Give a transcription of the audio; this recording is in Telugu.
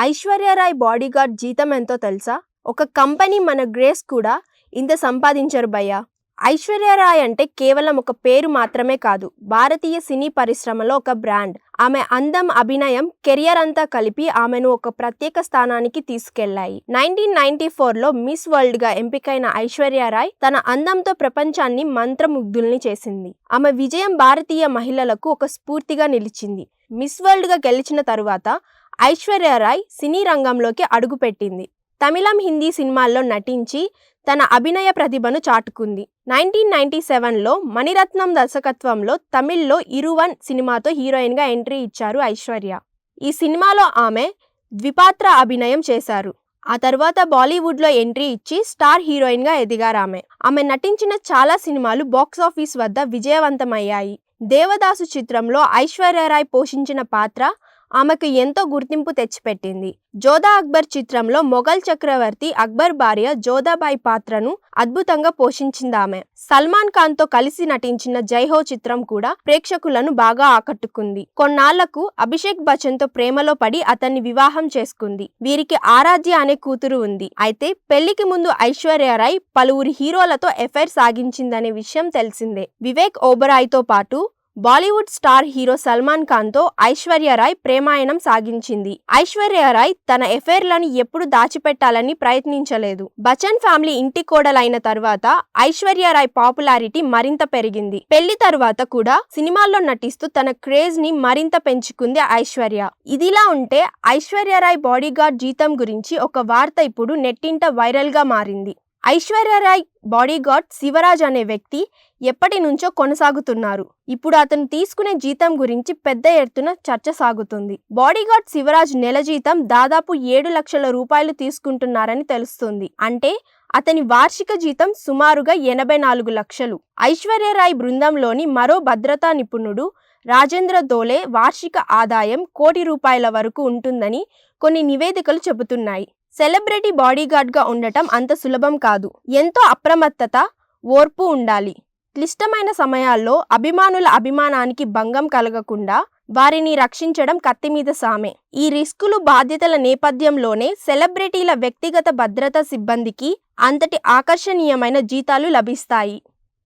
ఐశ్వర్యరాయ్ బాడీగార్డ్ జీతం ఎంతో తెలుసా? ఒక కంపెనీ మన గ్రేస్ కూడా ఇంత సంపాదించరు భయ్యా. ఐశ్వర్యరాయ్ అంటే కేవలం ఒక పేరు మాత్రమే కాదు భారతీయ సినీ పరిశ్రమలో ఒక బ్రాండ్. ఆమె అందం అభినయం కెరియర్ అంతా కలిపి ఆమెను ఒక ప్రత్యేక స్థానానికి తీసుకెళ్ళాయి నైన్టీన్ నైన్టీ ఫోర్లో మిస్ వరల్డ్గా ఎంపికైన ఐశ్వర్యరాయ్ తన అందంతో ప్రపంచాన్ని మంత్రముగ్ధుల్ని చేసింది. ఆమె విజయం భారతీయ మహిళలకు ఒక స్ఫూర్తిగా నిలిచింది. మిస్ వరల్డ్గా గెలిచిన తరువాత ఐశ్వర్యరాయ్ సినీ రంగంలోకి అడుగుపెట్టింది తమిళం హిందీ సినిమాల్లో నటించి తన అభినయ ప్రతిభను చాటుకుంది. నైన్టీన్ నైన్టీ సెవెన్లో మణిరత్నం దర్శకత్వంలో తమిళ్ళో ఇరువన్ సినిమాతో హీరోయిన్గా ఎంట్రీ ఇచ్చారు ఐశ్వర్య. ఈ సినిమాలో ఆమె ద్విపాత్ర అభినయం చేశారు. ఆ తర్వాత బాలీవుడ్లో ఎంట్రీ ఇచ్చి స్టార్ హీరోయిన్గా ఎదిగారు ఆమె. ఆమె నటించిన చాలా సినిమాలు బాక్సాఫీస్ వద్ద విజయవంతమయ్యాయి. దేవదాసు చిత్రంలో ఐశ్వర్యరాయ్ పోషించిన పాత్ర ఆమెకు ఎంతో గుర్తింపు తెచ్చిపెట్టింది. జోధా అక్బర్ చిత్రంలో మొఘల్ చక్రవర్తి అక్బర్ భార్య జోధాబాయి పాత్రను అద్భుతంగా పోషించింది ఆమె సల్మాన్ ఖాన్తో కలిసి నటించిన జైహో చిత్రం కూడా ప్రేక్షకులను బాగా ఆకట్టుకుంది. కొన్నాళ్ళకు అభిషేక్ బచ్చన్తో ప్రేమలో పడి అతన్ని వివాహం చేసుకుంది. వీరికి ఆరాధ్య అనే కూతురు ఉంది. అయితే పెళ్ళికి ముందు ఐశ్వర్యరాయ్ పలువురు హీరోలతో ఎఫైర్ సాగించిందనే విషయం తెలిసిందే. వివేక్ ఓబరాయ్తో పాటు బాలీవుడ్ స్టార్ హీరో సల్మాన్ ఖాన్తో ఐశ్వర్యరాయ్ ప్రేమాయణం సాగించింది. ఐశ్వర్యరాయ్ తన ఎఫైర్లను ఎప్పుడు దాచిపెట్టాలని ప్రయత్నించలేదు. బచ్చన్ ఫ్యామిలీ ఇంటి కోడలైన తర్వాత ఐశ్వర్యరాయ్ పాపులారిటీ మరింత పెరిగింది. పెళ్ళి తర్వాత కూడా సినిమాల్లో నటిస్తూ తన క్రేజ్ని మరింత పెంచుకుంది ఐశ్వర్య. ఇదిలా ఉంటే ఐశ్వర్యరాయ్ బాడీగార్డ్ జీతం గురించి ఒక వార్త ఇప్పుడు నెట్టింట వైరల్గా మారింది. ఐశ్వర్యరాయ్ బాడీగార్డ్ శివరాజ్ అనే వ్యక్తి ఎప్పటి నుంచో కొనసాగుతున్నారు. ఇప్పుడు అతను తీసుకునే జీతం గురించి పెద్ద ఎత్తున చర్చ సాగుతుంది. బాడీగార్డ్ శివరాజ్ నెల జీతం దాదాపు ఏడు లక్షల రూపాయలు తీసుకుంటున్నారని తెలుస్తుంది. అంటే అతని వార్షిక జీతం సుమారుగా ఎనభై నాలుగు లక్షలు. ఐశ్వర్యరాయ్ బృందంలోని మరో భద్రతా నిపుణుడు రాజేంద్ర దోలే వార్షిక ఆదాయం కోటి రూపాయల వరకు ఉంటుందని కొన్ని నివేదికలు చెబుతున్నాయి. సెలబ్రిటీ బాడీగార్డ్గా ఉండటం అంత సులభం కాదు. ఎంతో అప్రమత్తత ఓర్పు ఉండాలి. క్లిష్టమైన సమయాల్లో అభిమానుల అభిమానానికి భంగం కలగకుండా వారిని రక్షించడం కత్తిమీద సామే. ఈ రిస్కులు బాధ్యతల నేపథ్యంలోనే సెలబ్రిటీల వ్యక్తిగత భద్రతా సిబ్బందికి అంతటి ఆకర్షణీయమైన జీతాలు లభిస్తాయి.